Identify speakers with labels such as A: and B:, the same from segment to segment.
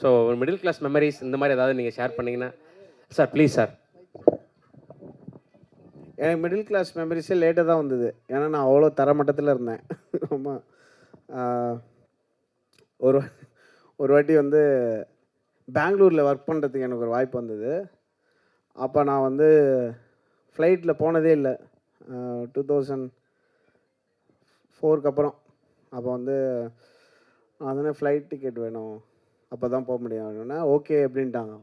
A: So ஒரு middle class memories இந்த மாதிரி ஏதாவது நீங்கள் ஷேர் பண்ணீங்கன்னா சார் ப்ளீஸ் சார்
B: எனக்கு மிடில் கிளாஸ் மெமரிஸே லேட்டாக தான் வந்தது. ஏன்னா நான் அவ்வளோ தரமட்டத்தில் இருந்தேன். ரொம்ப ஒரு வா- ஒரு வாட்டி வந்து பெங்களூரில் ஒர்க் பண்ணுறதுக்கு எனக்கு ஒரு வாய்ப்பு வந்தது. அப்போ நான் வந்து ஃப்ளைட்டில் போனதே இல்லை. டூ தௌசண்ட் ஃபோருக்கு அப்புறம். அப்போ வந்து நான் ஃப்ளைட் டிக்கெட் வேணும். அப்போ தான் போக முடியும். அப்படின்னா ஓகே அப்படின்ட்டாங்க.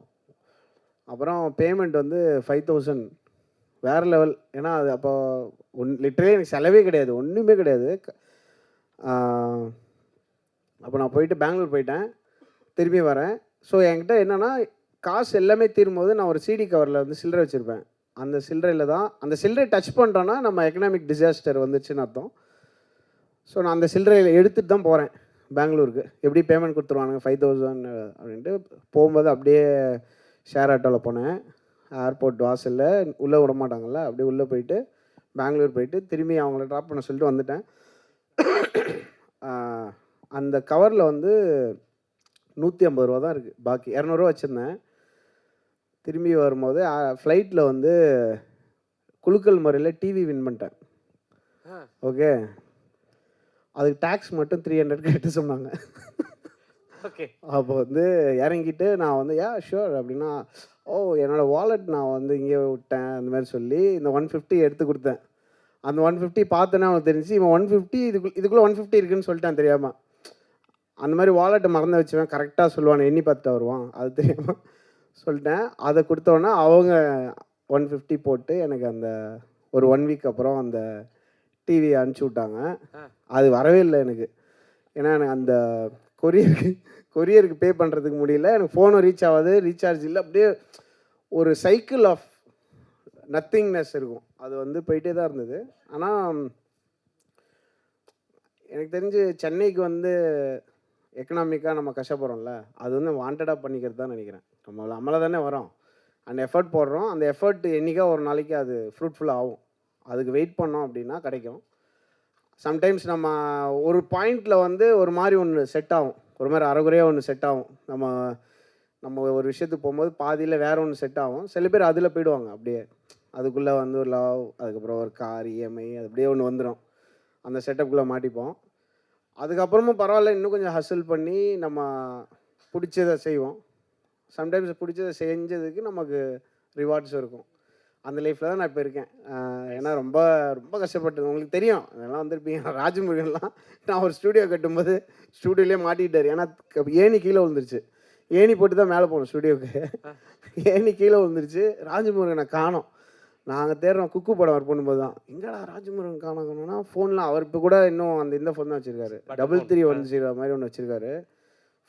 B: அப்புறம் பேமெண்ட் வந்து ஃபைவ் தௌசண்ட் வேறு லெவல் ஏன்னா அது அப்போ ஒன் லிட்டரலி எனக்கு செலவே கிடையாது. ஒன்றுமே கிடையாது. அப்போ நான் போயிட்டு பெங்களூர் போயிட்டேன். திரும்பி வரேன். ஸோ என்கிட்ட என்னென்னா காசு எல்லாமே தீரும்போது நான் ஒரு சிடி கவரில் வந்து சில்லறை வச்சுருப்பேன். அந்த சில்லறையில் தான் அந்த சில்லறை டச் பண்ணுறோன்னா நம்ம எக்கனாமிக் டிசாஸ்டர் வந்துச்சுன்னு அர்த்தம். ஸோ நான் அந்த சில்லறையில் எடுத்துகிட்டு தான் போகிறேன் பெங்களூருக்கு. எப்படி பேமெண்ட் கொடுத்துருவானுங்க? ஃபைவ் தௌசண்ட் அப்படின்ட்டு போகும்போது அப்படியே ஷேர் ஆட்டோவில் போனேன். ஏர்போர்ட் வாசலில் உள்ளே விட மாட்டாங்கல்ல? அப்படியே உள்ளே போயிட்டு பெங்களூர் போயிட்டு திரும்பி அவங்கள ட்ராப் பண்ண சொல்லிட்டு வந்துட்டேன். அந்த கவரில் வந்து நூற்றி ஐம்பது ரூபா தான் இருக்குது பாக்கி இரநூறுவா வச்சுருந்தேன். திரும்பி வரும்போது ஃப்ளைட்டில் வந்து குலுக்கல் முறையில் டிவி வின் பண்ணிட்டேன். ஓகே அதுக்கு டேக்ஸ் மட்டும் த்ரீ ஹண்ட்ரட் கட்ட சொன்னாங்க.
A: ஓகே
B: அப்போ வந்து இறங்கிட்டு நான் வந்து யா ஷூர் அப்படின்னா ஓ என்னோட வாலெட் நான் வந்து இங்கே விட்டேன் அந்த மாதிரி சொல்லி இந்த ஒன் ஃபிஃப்டி எடுத்து கொடுத்தேன். அந்த ஒன் ஃபிஃப்டி பார்த்தோன்னே அவனுக்கு தெரிஞ்சு இவன் ஒன் ஃபிஃப்டி இதுக்குள்ள இதுக்குள்ளே ஒன் ஃபிஃப்டி இருக்குன்னு சொல்லிட்டான் தெரியாமல் அந்த மாதிரி வாலெட்டை மறந்து வச்சுவேன் கரெக்டாக சொல்லுவான் எண்ணி பார்த்துட்டு வருவான் அது தெரியாமல் சொல்லிட்டேன். அதை கொடுத்தோன்னே அவங்க ஒன் ஃபிஃப்டி போட்டு எனக்கு அந்த ஒரு ஒன் வீக் அப்புறம் அந்த டிவி அனுப்பிச்சி விட்டாங்க. அது வரவே இல்லை எனக்கு. ஏன்னா எனக்கு அந்த கொரியருக்கு கொரியருக்கு பே பண்ணுறதுக்கு முடியல. எனக்கு ஃபோனும் ரீச் ஆகாது ரீசார்ஜ் இல்லை. அப்படியே ஒரு சைக்கிள் ஆஃப் நத்திங்னஸ் இருக்கும். அது வந்து போயிட்டே தான் இருந்தது. ஆனால் எனக்கு தெரிஞ்சு சென்னைக்கு வந்து எக்கனாமிக்காக நம்ம கஷ்டப்படுறோம்ல அது வந்து வாண்டடாக பண்ணிக்கிறது தான் நினைக்கிறேன். நம்ம நம்மளை தானே வரோம் அந்த எஃபர்ட் போடுறோம். அந்த எஃபர்ட் என்றைக்கா ஒரு நாளைக்கு அது ஃப்ரூட்ஃபுல் ஆகும். அதுக்கு வெயிட் பண்ணோம் அப்படின்னா கிடைக்கும். சம்டைம்ஸ் நம்ம ஒரு பாயிண்டில் வந்து ஒரு மாதிரி ஒன்று செட் ஆகும். ஒரு மாதிரி அறகுறையாக ஒன்று செட் ஆகும். நம்ம நம்ம ஒரு விஷயத்துக்கு போகும்போது பாதியில் வேற ஒன்று செட் ஆகும். சில பேர் அதில் போயிடுவாங்க. அப்படியே அதுக்குள்ளே வந்து ஒரு லவ் அதுக்கப்புறம் ஒரு கார் இஎம்ஐ அது அப்படியே ஒன்று வந்துடும் அந்த செட்டப்புக்குள்ளே மாட்டிப்போம். அதுக்கப்புறமும் பரவாயில்ல இன்னும் கொஞ்சம் ஹசில் பண்ணி நம்ம பிடிச்சதை செய்வோம். சம்டைம்ஸ் பிடிச்சதை செஞ்சதுக்கு நமக்கு ரிவார்ட்ஸ் இருக்கும். அந்த லைஃப்பில் தான் நான் இப்போ இருக்கேன். ஏன்னா ரொம்ப ரொம்ப கஷ்டப்பட்டது. உங்களுக்கு தெரியும். அதெல்லாம் வந்திருப்பீங்க. ராஜமுருகன்லாம். நான் ஒரு ஸ்டூடியோ கட்டும்போது ஸ்டூடியோலேயே மாட்டிக்கிட்டார். ஏன்னா ஏணி கீழே விழுந்துருச்சு. ஏணி போட்டு தான் மேலே போகணும் ஸ்டூடியோவுக்கு ஏணி கீழே விழுந்துருச்சு. ராஜமுருகனை காணோம். நாங்கள் தேடுறோம். குக்கு படம் ஒர்க் பண்ணும்போது தான். எங்கடா ராஜமுருகன் காணோம் காணோம்னா ஃபோன்லாம் அவர் இப்போ கூட இன்னும் அந்த இந்த ஃபோன் தான் வச்சுருக்காரு. டபுள். த்ரீ ஒன் ஜீரோ மாதிரி ஒன்று வச்சுருக்காரு.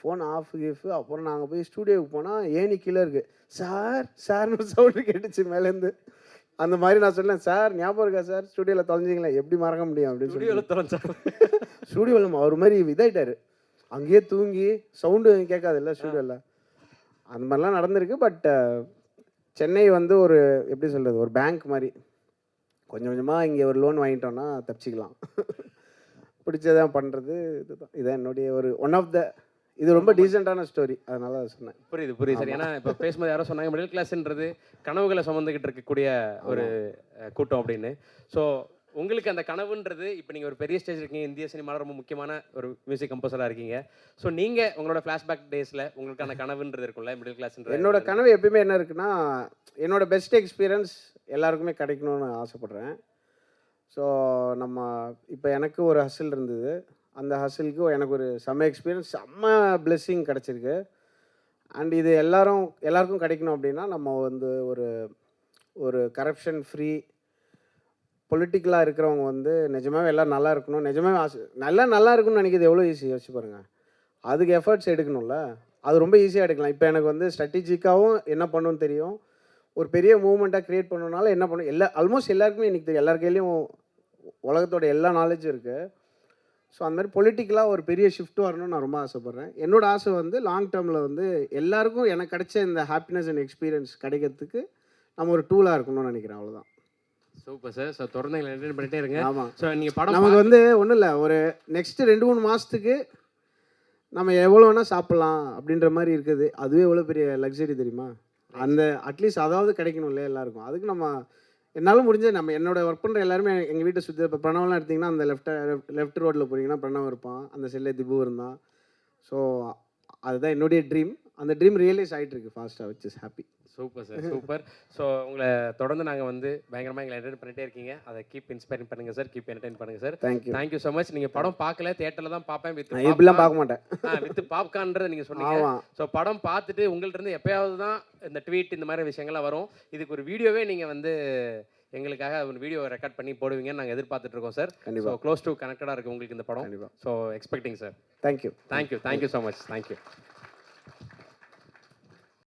B: ஃபோன் ஆஃப் கிஃப் அப்புறம் நாங்கள் போய் ஸ்டூடியோவுக்கு போனால் ஏணி கீழே இருக்குது சார் சார்னு சவுண்டு கேட்டுச்சு மேலேருந்து அந்த மாதிரி நான் சொன்னேன் சார் ஞாபகம் இருக்கா சார்? ஸ்டூடியோவில் தொலைஞ்சிங்களா எப்படி மறக்க முடியும்? அப்படின்னு
A: ஸ்டுடியோவில் தொலைஞ்சா
B: ஸ்டூடியோவில் அவர் மாதிரி இதாயிட்டாரு. அங்கேயே தூங்கி சவுண்டு கேட்காதுல்ல ஸ்டூடியோவில் அந்த மாதிரிலாம் நடந்திருக்கு பட் சென்னை வந்து ஒரு எப்படி சொல்கிறது ஒரு பேங்க் மாதிரி. கொஞ்சம் கொஞ்சமாக இங்கே ஒரு லோன் வாங்கிட்டோம்னா தப்பிச்சிக்கலாம். பிடிச்சதான் பண்ணுறது இதுதான். இதான் என்னுடைய ஒரு ஒன் ஆஃப் த இது ரொம்ப டீசெண்டான ஸ்டோரி அதனால அதை சொன்னேன்.
A: புரியுது புரியுது. சார் ஏன்னா இப்போ பேசும்போது யாரோ சொன்னாங்க மிடில் கிளாஸ்ன்றது கனவுகளை சுமந்துக்கிட்டு இருக்கக்கூடிய ஒரு கூட்டம் அப்படின்னு. ஸோ உங்களுக்கு அந்த கனவுன்றது இப்போ நீங்கள் ஒரு பெரிய ஸ்டேஜ் இருக்கீங்க இந்திய சினிமாவில் ரொம்ப முக்கியமான ஒரு மியூசிக் கம்போசராக இருக்கீங்க. ஸோ நீங்கள் உங்களோட ஃப்ளாஷ்பேக் டேஸில் உங்களுக்கான கனவுன்றது இருக்கும்ல மிடில் கிளாஸ்ன்ற
B: என்னோட கனவு எப்பயுமே என்ன இருக்குன்னா என்னோட பெஸ்ட் எக்ஸ்பீரியன்ஸ் எல்லாருக்குமே கிடைக்கணும்னு ஆசைப்பட்றேன். ஸோ நம்ம இப்போ எனக்கு ஒரு ஹசில் இருந்தது. அந்த ஹசிலுக்கு எனக்கு ஒரு செம்ம எக்ஸ்பீரியன்ஸ் செம்ம பிளெஸ்ஸிங் கிடச்சிருக்கு. அண்ட் இது எல்லாரும் எல்லாருக்கும் கிடைக்கணும் அப்படின்னா நம்ம வந்து ஒரு ஒரு கரப்ஷன் ஃப்ரீ பொலிட்டிக்கலாக இருக்கிறவங்க வந்து நிஜமாகவே எல்லாம் நல்லா இருக்கணும். நிஜமாகவே ஆசை நல்லா நல்லா இருக்கணும்னு நினைக்கிறது எவ்வளோ ஈஸி யோசிச்சு பாருங்கள் அதுக்கு எஃபர்ட்ஸ் எடுக்கணும்ல. அது ரொம்ப ஈஸியாக எடுக்கலாம். இப்போ எனக்கு வந்து ஸ்ட்ராட்டஜிக்காகவும் என்ன பண்ணணும்னு தெரியும். ஒரு பெரிய மூவ்மெண்ட்டாக க்ரியேட் பண்ணணுனால என்ன பண்ணும் எல்லா ஆல்மோஸ்ட் எல்லாருக்குமே எனக்கு தெரியும். எல்லார் கையிலையும் உலகத்தோட எல்லா நாலேஜும் இருக்குது ஸோ அந்த மாதிரி பொலிட்டிக்கலாக ஒரு பெரிய ஷிஃப்ட் வரணும்னு நான் ரொம்ப ஆசைப்பட்றேன். என்னோட ஆசை வந்து லாங் டேர்மில் வந்து எல்லாருக்கும் எனக்கு கிடைச்ச இந்த ஹாப்பினஸ் அண்ட் எக்ஸ்பீரியன்ஸ் கிடைக்கிறதுக்கு நம்ம ஒரு டூலாக இருக்கணும்னு நினைக்கிறேன் அவ்வளோதான்
A: சூப்பர் சார் ஸோ தொடர்ந்து எங்களை பண்ணிட்டே இருங்க.
B: ஆமாம்
A: ஸோ நீங்கள் படம்
B: நமக்கு வந்து ஒன்றும் இல்லை. ஒரு நெக்ஸ்ட் ரெண்டு மூணு மாதத்துக்கு நம்ம எவ்வளோ வேணால் சாப்பிட்லாம் அப்படின்ற மாதிரி இருக்குது. அதுவே எவ்வளோ பெரிய லக்ஸரி தெரியுமா? அந்த அட்லீஸ்ட் அதாவது கிடைக்கணும் இல்லையா எல்லாருக்கும். அதுக்கு நம்ம என்னால் முடிஞ்ச நம்ம என்னோட ஒர்க் பண்ணுற எல்லாருமே எங்கள் வீட்டை சுற்றி இப்போ பிரணவெலாம் எடுத்திங்கன்னா அந்த லெஃப்ட் லெஃப்ட் ரோட்டில் போனீங்கன்னா பிரணவம் இருப்பான். அந்த செல்லே திபு இருந்தான். ஸோ அதுதான் என்னுடைய ட்ரீம் அந்த ட்ரீம் ரியலைஸ் ஆகிட்டு இருக்கு ஃபாஸ்ட்டாக which is happy
A: super sir super so உங்களை தொடர்ந்து நாங்கள் வந்து பயங்கரமாக எங்களை என்டர்டைன் பண்ணிட்டே இருக்கீங்க. அதை கீப் இன்ஸ்பைரிங் பண்ணுங்க சார் கீப் என்டர்டைன் பண்ணுங்க sir
B: thank you
A: thank you so much நீங்கள் படம் பார்க்கல தேட்டரில் தான் பார்ப்பேன். வித்
B: இப்படிலாம் பார்க்க மாட்டேன்.
A: வித் பாப்கார்ன்றதை நீங்கள் சொன்னீங்க. ஸோ படம் பார்த்துட்டு உங்கள்ட்ட இருந்து எப்பயாவது தான் இந்த ட்வீட் இந்த மாதிரி விஷயங்கள்லாம் வரும். இதுக்கு ஒரு வீடியோவே நீங்கள் வந்து எங்களுக்காக ஒரு வீடியோ ரெக்கார்ட் பண்ணி போடுவீங்கன்னு நாங்கள் எதிர்பார்த்துட்டு இருக்கோம் சார் ஸோ க்ளோஸ் டு கனெக்டடாக இருக்குது உங்களுக்கு இந்த படம். So expecting sir
B: thank you
A: thank you thank you so much thank you